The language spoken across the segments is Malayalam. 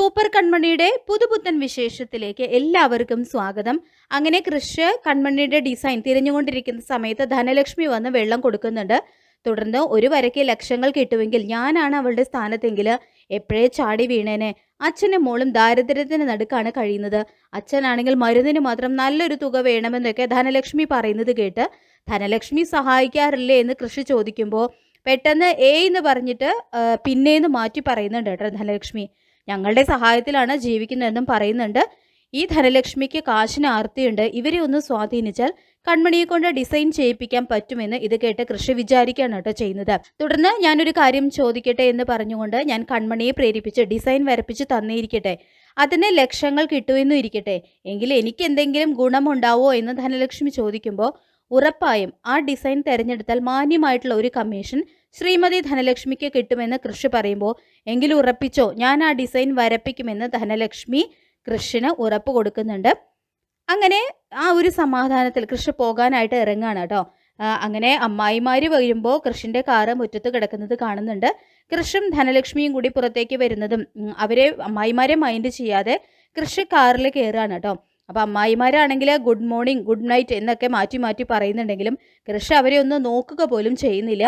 സൂപ്പർ കൺമണിയുടെ പുതുപുത്തൻ വിശേഷത്തിലേക്ക് എല്ലാവർക്കും സ്വാഗതം. അങ്ങനെ കൃഷ് കൺമണിയുടെ ഡിസൈൻ തിരിഞ്ഞുകൊണ്ടിരിക്കുന്ന സമയത്ത് ധനലക്ഷ്മി വന്ന് വെള്ളം കൊടുക്കുന്നുണ്ട്. തുടർന്ന് ഒരു വരയ്ക്ക് ലക്ഷങ്ങൾ കിട്ടുമെങ്കിൽ ഞാനാണ് അവളുടെ സ്ഥാനത്തെങ്കിൽ എപ്പോഴേ ചാടി വീണേനെ. അച്ഛനും മോളും ദാരിദ്ര്യത്തിന് നടുക്കാണ് കഴിയുന്നത്. അച്ഛനാണെങ്കിൽ മരുന്നിന് മാത്രം നല്ലൊരു തുക വേണമെന്നൊക്കെ ധനലക്ഷ്മി പറയുന്നത് കേട്ട് ധനലക്ഷ്മി സഹായിക്കാറില്ലേ എന്ന് കൃഷി ചോദിക്കുമ്പോൾ പെട്ടെന്ന് ഏ എന്ന് പറഞ്ഞിട്ട് പിന്നെ പിന്നേന്ന് മാറ്റി പറയുന്നുണ്ട് കേട്ടോ ധനലക്ഷ്മി. ഞങ്ങളുടെ സഹായത്തിലാണ് ജീവിക്കുന്നതെന്നും പറയുന്നുണ്ട്. ഈ ധനലക്ഷ്മിക്ക് കാശിന് ആർത്തിയുണ്ട്. ഇവരെ ഒന്ന് സ്വാധീനിച്ചാൽ കൺമണിയെ കൊണ്ട് ഡിസൈൻ ചെയ്യിപ്പിക്കാൻ പറ്റുമെന്ന് ഇത് കേട്ട് കൃഷി വിചാരിക്കുകയാണ് കേട്ടോ ചെയ്യുന്നത്. തുടർന്ന് ഞാനൊരു കാര്യം ചോദിക്കട്ടെ എന്ന് പറഞ്ഞുകൊണ്ട് ഞാൻ കൺമണിയെ പ്രേരിപ്പിച്ച് ഡിസൈൻ വരപ്പിച്ച് തന്നിരിക്കട്ടെ. അതിന് ലക്ഷങ്ങൾ കിട്ടുമെന്നും ഇരിക്കട്ടെ. എങ്കിൽ എനിക്ക് എന്തെങ്കിലും ഗുണമുണ്ടാവോ എന്ന് ധനലക്ഷ്മി ചോദിക്കുമ്പോൾ ഉറപ്പായും ആ ഡിസൈൻ തിരഞ്ഞെടുത്താൽ മാന്യമായിട്ടുള്ള ഒരു കമ്മീഷൻ ശ്രീമതി ധനലക്ഷ്മിക്ക് കിട്ടുമെന്ന് കൃഷി പറയുമ്പോൾ എങ്കിലും ഉറപ്പിച്ചോ? ഞാൻ ആ ഡിസൈൻ വരപ്പിക്കുമെന്ന് ധനലക്ഷ്മി കൃഷിന് ഉറപ്പ് കൊടുക്കുന്നുണ്ട്. അങ്ങനെ ആ ഒരു സമാധാനത്തിൽ കൃഷി പോകാനായിട്ട് ഇറങ്ങാണ് കേട്ടോ. അങ്ങനെ അമ്മായിമാർ വരുമ്പോൾ കൃഷിന്റെ കാറ് മുറ്റത്ത് കിടക്കുന്നത് കാണുന്നുണ്ട്. കൃഷും ധനലക്ഷ്മിയും കൂടി പുറത്തേക്ക് വരുന്നതും അവരെ അമ്മായിമാരെ മൈൻഡ് ചെയ്യാതെ കൃഷി കാറിൽ കയറുകയാണ് കേട്ടോ. അപ്പോൾ അമ്മായിമാരാണെങ്കിൽ ഗുഡ് മോർണിംഗ് ഗുഡ് നൈറ്റ് എന്നൊക്കെ മാറ്റി മാറ്റി പറയുന്നുണ്ടെങ്കിലും കൃഷി അവരെ ഒന്ന് നോക്കുക പോലും ചെയ്യുന്നില്ല.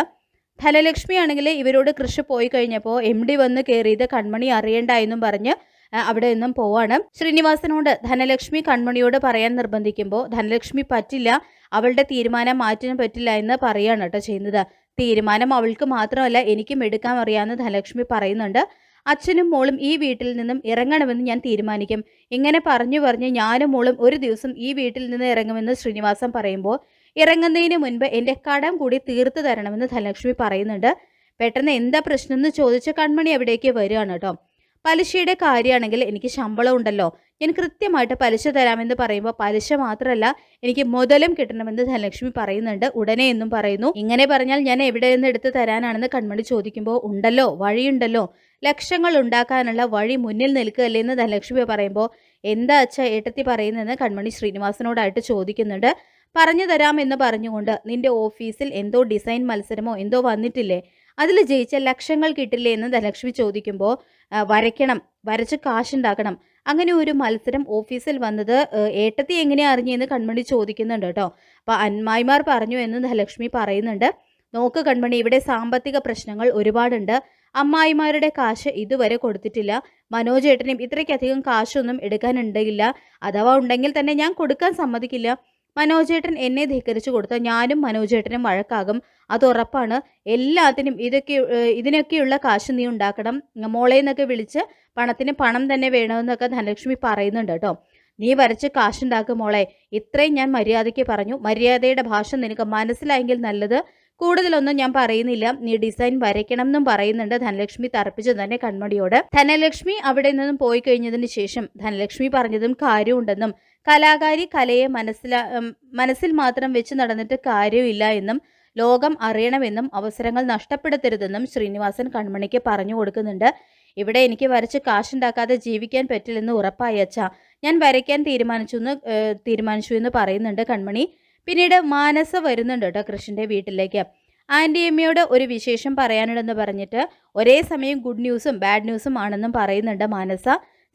ധനലക്ഷ്മി ആണെങ്കിൽ ഇവരോട് കൃഷി പോയി കഴിഞ്ഞപ്പോൾ എം ഡി വന്ന് കയറിയത് കൺമണി അറിയണ്ട എന്നും പറഞ്ഞ് അവിടെ നിന്നും പോവാണ്. ശ്രീനിവാസനോട് ധനലക്ഷ്മി കൺമണിയോട് പറയാൻ നിർബന്ധിക്കുമ്പോൾ ധനലക്ഷ്മി പറ്റില്ല അവളുടെ തീരുമാനം മാറ്റാൻ പറ്റില്ല എന്ന് പറയാണ് കേട്ടോ ചെയ്യുന്നത്. തീരുമാനം അവൾക്ക് മാത്രമല്ല എനിക്കും എടുക്കാൻ അറിയാമെന്ന് ധനലക്ഷ്മി പറയുന്നുണ്ട്. അച്ഛനും മോളും ഈ വീട്ടിൽ നിന്നും ഇറങ്ങണമെന്ന് ഞാൻ തീരുമാനിക്കും. ഇങ്ങനെ പറഞ്ഞു പറഞ്ഞ് ഞാനും മോളും ഒരു ദിവസം ഈ വീട്ടിൽ നിന്ന് ഇറങ്ങുമെന്ന് ശ്രീനിവാസൻ പറയുമ്പോൾ ഇറങ്ങുന്നതിന് മുൻപ് എന്റെ കടം കൂടി തീർത്തു തരണമെന്ന് ധനലക്ഷ്മി പറയുന്നുണ്ട്. പെട്ടെന്ന് എന്താ പ്രശ്നം എന്ന് ചോദിച്ച കൺമണി അവിടേക്ക് വരികയാണ് കേട്ടോ. പലിശയുടെ കാര്യമാണെങ്കിൽ എനിക്ക് ശമ്പളം ഉണ്ടല്ലോ. ഞാൻ കൃത്യമായിട്ട് പലിശ തരാമെന്ന് പറയുമ്പോൾ പലിശ മാത്രമല്ല എനിക്ക് മുതലും കിട്ടണമെന്ന് ധനലക്ഷ്മി പറയുന്നുണ്ട്. ഉടനെ എന്നും പറയുന്നു. ഇങ്ങനെ പറഞ്ഞാൽ ഞാൻ എവിടെ നിന്ന് എടുത്ത് തരാനാണെന്ന് കൺമണി ചോദിക്കുമ്പോൾ ഉണ്ടല്ലോ വഴിയുണ്ടല്ലോ. ലക്ഷങ്ങൾ ഉണ്ടാക്കാനുള്ള വഴി മുന്നിൽ നിൽക്കുകയല്ലേ എന്ന് ധനലക്ഷ്മി പറയുമ്പോൾ എന്താ അച്ഛ ഏട്ടത്തി പറയുന്നതെന്ന് കൺമണി ശ്രീനിവാസനോടായിട്ട് ചോദിക്കുന്നുണ്ട്. പറഞ്ഞു തരാമെന്ന് പറഞ്ഞുകൊണ്ട് നിന്റെ ഓഫീസിൽ എന്തോ ഡിസൈൻ മത്സരമോ എന്തോ വന്നിട്ടില്ലേ? അതിൽ ജയിച്ച ലക്ഷങ്ങൾ കിട്ടില്ലേ എന്ന് ധനലക്ഷ്മി ചോദിക്കുമ്പോൾ വരയ്ക്കണം വരച്ച് കാശുണ്ടാക്കണം. അങ്ങനെ ഒരു മത്സരം ഓഫീസിൽ വന്നത് ഏട്ടത്തി എങ്ങനെ അറിഞ്ഞെന്ന് കൺമണി ചോദിക്കുന്നുണ്ട് കേട്ടോ. അപ്പോൾ അന്മായിമാർ പറഞ്ഞു എന്ന് ധനലക്ഷ്മി പറയുന്നുണ്ട്. നോക്ക് കൺമണി ഇവിടെ സാമ്പത്തിക പ്രശ്നങ്ങൾ ഒരുപാടുണ്ട്. അമ്മായിമാരുടെ കാശ് ഇതുവരെ കൊടുത്തിട്ടില്ല. മനോജേട്ടനും ഇത്രയ്ക്കധികം കാശൊന്നും എടുക്കാനുണ്ടെങ്കില്ല അഥവാ ഉണ്ടെങ്കിൽ തന്നെ ഞാൻ കൊടുക്കാൻ സമ്മതിക്കില്ല. മനോജേട്ടൻ എന്നെ ധിക്കരിച്ചു കൊടുത്ത. ഞാനും മനോജേട്ടനും വഴക്കാകും. അത് ഉറപ്പാണ്. എല്ലാത്തിനും ഇതൊക്കെ ഇതിനൊക്കെയുള്ള കാശ് നീ ഉണ്ടാക്കണം. മോളെ എന്നൊക്കെ വിളിച്ച് പണത്തിന് പണം തന്നെ വേണമെന്നൊക്കെ ധനലക്ഷ്മി പറയുന്നുണ്ട് കേട്ടോ. നീ വരച്ച് കാശുണ്ടാക്കും മോളെ. ഇത്രയും ഞാൻ മര്യാദയ്ക്ക് പറഞ്ഞു. മര്യാദയുടെ ഭാഷ നിനക്ക് മനസ്സിലായെങ്കിൽ നല്ലത്. കൂടുതലൊന്നും ഞാൻ പറയുന്നില്ല. നീ ഡിസൈൻ വരയ്ക്കണം എന്നും പറയുന്നുണ്ട്. ധനലക്ഷ്മി തറപ്പിച്ചു തന്നെ കൺമണിയോട് ധനലക്ഷ്മി അവിടെ നിന്നും പോയി കഴിഞ്ഞതിന് ശേഷം ധനലക്ഷ്മി പറഞ്ഞതും കാര്യമുണ്ടെന്നും കലാകാരി കലയെ മനസ്സിലാ മനസ്സിൽ മാത്രം വെച്ച് നടന്നിട്ട് കാര്യമില്ല എന്നും ലോകം അറിയണമെന്നും അവസരങ്ങൾ നഷ്ടപ്പെടുത്തരുതെന്നും ശ്രീനിവാസൻ കൺമണിക്ക് പറഞ്ഞു കൊടുക്കുന്നുണ്ട്. ഇവിടെ എനിക്ക് വരച്ച് കാശുണ്ടാക്കാതെ ജീവിക്കാൻ പറ്റില്ലെന്ന് ഉറപ്പായി ഞാൻ വരയ്ക്കാൻ തീരുമാനിച്ചു എന്ന് തീരുമാനിച്ചു എന്ന് പറയുന്നുണ്ട് കൺമണി പിന്നീട് മാനസ വരുന്നുണ്ട് കേട്ടോ കൃഷ്ണന്റെ വീട്ടിലേക്ക്. ആന്റിയമ്മയോട് ഒരു വിശേഷം പറയാനുണ്ടെന്ന് പറഞ്ഞിട്ട് ഒരേ സമയം ഗുഡ് ന്യൂസും ബാഡ് ന്യൂസും ആണെന്നും പറയുന്നുണ്ട് മാനസ.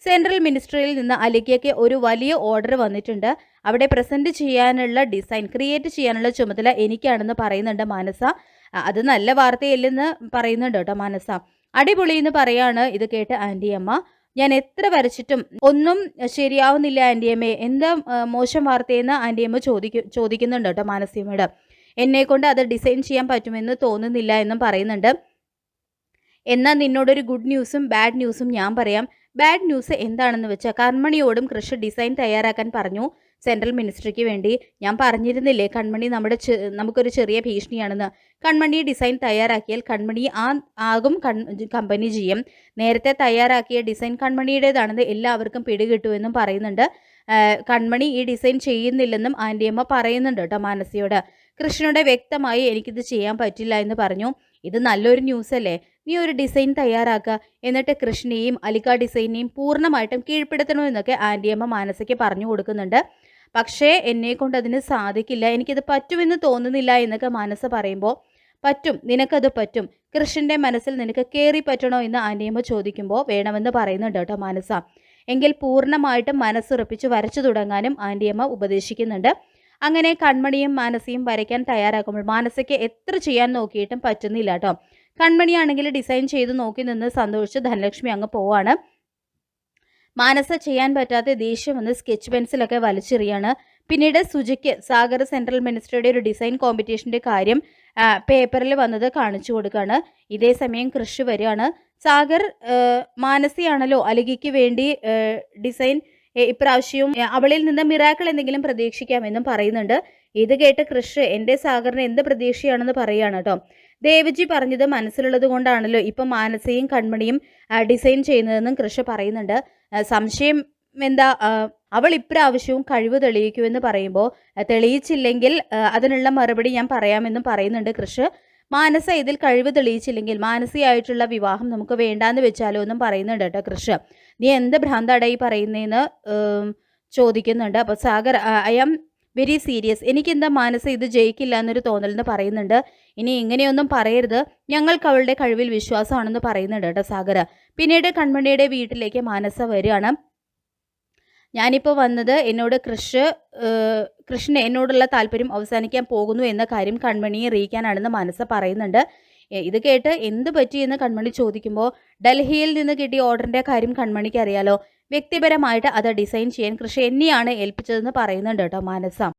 സെൻട്രൽ മിനിസ്ട്രിയിൽ നിന്ന് അലിക്കയ്ക്ക് ഒരു വലിയ ഓർഡർ വന്നിട്ടുണ്ട്. അവിടെ പ്രസന്റ് ചെയ്യാനുള്ള ഡിസൈൻ ക്രിയേറ്റ് ചെയ്യാനുള്ള ചുമതല എനിക്കാണെന്ന് പറയുന്നുണ്ട് മാനസ. അത് നല്ല വാർത്തയല്ലെന്ന് പറയുന്നുണ്ട് കേട്ടോ മാനസ. അടിപൊളി എന്ന് പറയാണ് ഇത് കേട്ട് ആന്റിയമ്മ ഞാൻ എത്ര വരച്ചിട്ടും ഒന്നും ശരിയാവുന്നില്ല ആന്റിയമ്മേ എന്താ മോശം വാർത്തയെന്ന് ആന്റിയമ്മ ചോദിക്കും ചോദിക്കുന്നുണ്ട് കേട്ടോ മാനസിയമ്മയോട് എന്നെ കൊണ്ട് അത് ഡിസൈൻ ചെയ്യാൻ പറ്റുമെന്ന് തോന്നുന്നില്ല എന്നും പറയുന്നുണ്ട്. എന്നാൽ നിന്നോടൊരു ഗുഡ് ന്യൂസും ബാഡ് ന്യൂസും ഞാൻ പറയാം. ബാഡ് ന്യൂസ് എന്താണെന്ന് വെച്ചാൽ കർമ്മണിയോടും കൃഷി ഡിസൈൻ തയ്യാറാക്കാൻ പറഞ്ഞു. സെൻട്രൽ മിനിസ്ട്രിക്ക് വേണ്ടി ഞാൻ പറഞ്ഞിരുന്നില്ലേ കൺമണി നമ്മുടെ നമുക്കൊരു ചെറിയ ഭീഷണിയാണെന്ന്. കൺമണി ഡിസൈൻ തയ്യാറാക്കിയാൽ കൺമണി ആ ആകും കമ്പനി ചെയ്യും നേരത്തെ തയ്യാറാക്കിയ ഡിസൈൻ കൺമണിയുടേതാണെന്ന് എല്ലാവർക്കും പിടികിട്ടുമെന്നും പറയുന്നുണ്ട്. കൺമണി ഈ ഡിസൈൻ ചെയ്യുന്നില്ലെന്നും ആന്റിയമ്മ പറയുന്നുണ്ട് കേട്ടോ മാനസിയോട്. കൃഷ്ണയുടെ വ്യക്തമായി എനിക്കിത് ചെയ്യാൻ പറ്റില്ല എന്ന് പറഞ്ഞു. ഇത് നല്ലൊരു ന്യൂസ് അല്ലേ? നീ ഒരു ഡിസൈൻ തയ്യാറാക്കുക എന്നിട്ട് കൃഷ്ണയെയും അലിക്ക ഡിസൈനെയും പൂർണമായിട്ടും കീഴ്പ്പെടുത്തണമെന്നൊക്കെ ആന്റിയമ്മ മാനസയ്ക്ക് പറഞ്ഞു കൊടുക്കുന്നുണ്ട്. പക്ഷേ എന്നെ കൊണ്ട് അതിന് സാധിക്കില്ല. എനിക്കിത് പറ്റുമെന്ന് തോന്നുന്നില്ല എന്നൊക്കെ മനസ്സ് പറയുമ്പോൾ പറ്റും. നിനക്കത് പറ്റും. കൃഷ്ണന്റെ മനസ്സിൽ നിനക്ക് കയറി പറ്റണോ? എന്ന് ആന്റിയമ്മ ചോദിക്കുമ്പോൾ വേണമെന്ന് പറയുന്നുണ്ട് കേട്ടോ മനസ്സ എങ്കിൽ പൂർണമായിട്ടും മനസ്സുറപ്പിച്ച് വരച്ചു തുടങ്ങാനും ആന്റിയമ്മ ഉപദേശിക്കുന്നുണ്ട്. അങ്ങനെ കൺമണിയും മാനസിയും വരയ്ക്കാൻ തയ്യാറാക്കുമ്പോൾ മാനസയ്ക്ക് എത്ര ചെയ്യാൻ നോക്കിയിട്ടും പറ്റുന്നില്ല കേട്ടോ. കൺമണിയാണെങ്കിൽ ഡിസൈൻ ചെയ്ത് നോക്കി നിന്ന് സന്തോഷിച്ച് ധനലക്ഷ്മി അങ്ങ് പോവാണ്. മാനസ ചെയ്യാൻ പറ്റാത്ത ദേഷ്യം വന്ന് സ്കെച്ച് പെൻസിലൊക്കെ വലിച്ചെറിയാണ്. പിന്നീട് സുജിക്ക് സാഗർ സെൻട്രൽ മിനിസ്റ്ററുടെ ഒരു ഡിസൈൻ കോമ്പറ്റീഷന്റെ കാര്യം പേപ്പറിൽ വന്നത് കാണിച്ചു കൊടുക്കുകയാണ് ഇതേ സമയം കൃഷി വരികയാണ്. സാഗർ മാനസിയാണല്ലോ അലികയ്ക്ക് വേണ്ടി ഡിസൈൻ ഇപ്രാവശ്യവും അവളിൽ നിന്ന് മിറാക്കൾ എന്തെങ്കിലും പ്രതീക്ഷിക്കാമെന്നും പറയുന്നുണ്ട്. ഇത് കേട്ട് കൃഷ് എന്റെ സാഗറിന് എന്ത് പ്രതീക്ഷയാണെന്ന് പറയുകയാണ് കേട്ടോ ദേവജി പറഞ്ഞത് മനസ്സിലുള്ളത് കൊണ്ടാണല്ലോ. ഇപ്പം മാനസയും കൺമണിയും ഡിസൈൻ ചെയ്യുന്നതെന്നും കൃഷ് പറയുന്നുണ്ട്. സംശയം എന്താ അവൾ ഇപ്രാവശ്യവും കഴിവ് തെളിയിക്കുമെന്ന് പറയുമ്പോൾ തെളിയിച്ചില്ലെങ്കിൽ അതിനുള്ള മറുപടി ഞാൻ പറയാമെന്നും പറയുന്നുണ്ട് കൃഷ് മാനസ ഇതിൽ കഴിവ് തെളിയിച്ചില്ലെങ്കിൽ മാനസികമായിട്ടുള്ള വിവാഹം നമുക്ക് വേണ്ടാന്ന് വെച്ചാലോ എന്നും പറയുന്നുണ്ട് കേട്ടോ കൃഷ്ണ. നീ എന്ത് ഭ്രാന്താടായി പറയുന്നതെന്ന് ചോദിക്കുന്നുണ്ട്. അപ്പോൾ Sagar I am very serious. എനിക്കെന്താ മാനസ ഇത് ജയിക്കില്ല എന്നൊരു തോന്നലെന്ന് പറയുന്നുണ്ട്. ഇനി ഇങ്ങനെയൊന്നും പറയരുത്. ഞങ്ങൾക്ക് അവളുടെ കഴിവിൽ വിശ്വാസമാണെന്ന് പറയുന്നുണ്ട് കേട്ടോ സാഗർ. പിന്നീട് കൺമണിയുടെ വീട്ടിലേക്ക് മാനസ വരികയാണ്. ഞാനിപ്പോൾ വന്നത് എന്നോട് കൃഷ് കൃഷ്ണന് എന്നോടുള്ള താല്പര്യം അവസാനിക്കാൻ പോകുന്നു എന്ന കാര്യം കൺമണിയെ അറിയിക്കാനാണെന്ന് മനസ്സ് പറയുന്നുണ്ട്. ഇത് കേട്ട് എന്ത് പറ്റിയെന്ന് കൺമണി ചോദിക്കുമ്പോൾ ഡൽഹിയിൽ നിന്ന് കിട്ടിയ ഓർഡറിന്റെ കാര്യം കൺമണിക്ക് അറിയാലോ. വ്യക്തിപരമായിട്ട് അത് ഡിസൈൻ ചെയ്യാൻ കൃഷി എന്നെയാണ് ഏൽപ്പിച്ചതെന്ന് പറയുന്നുണ്ട് കേട്ടോ മാനസ.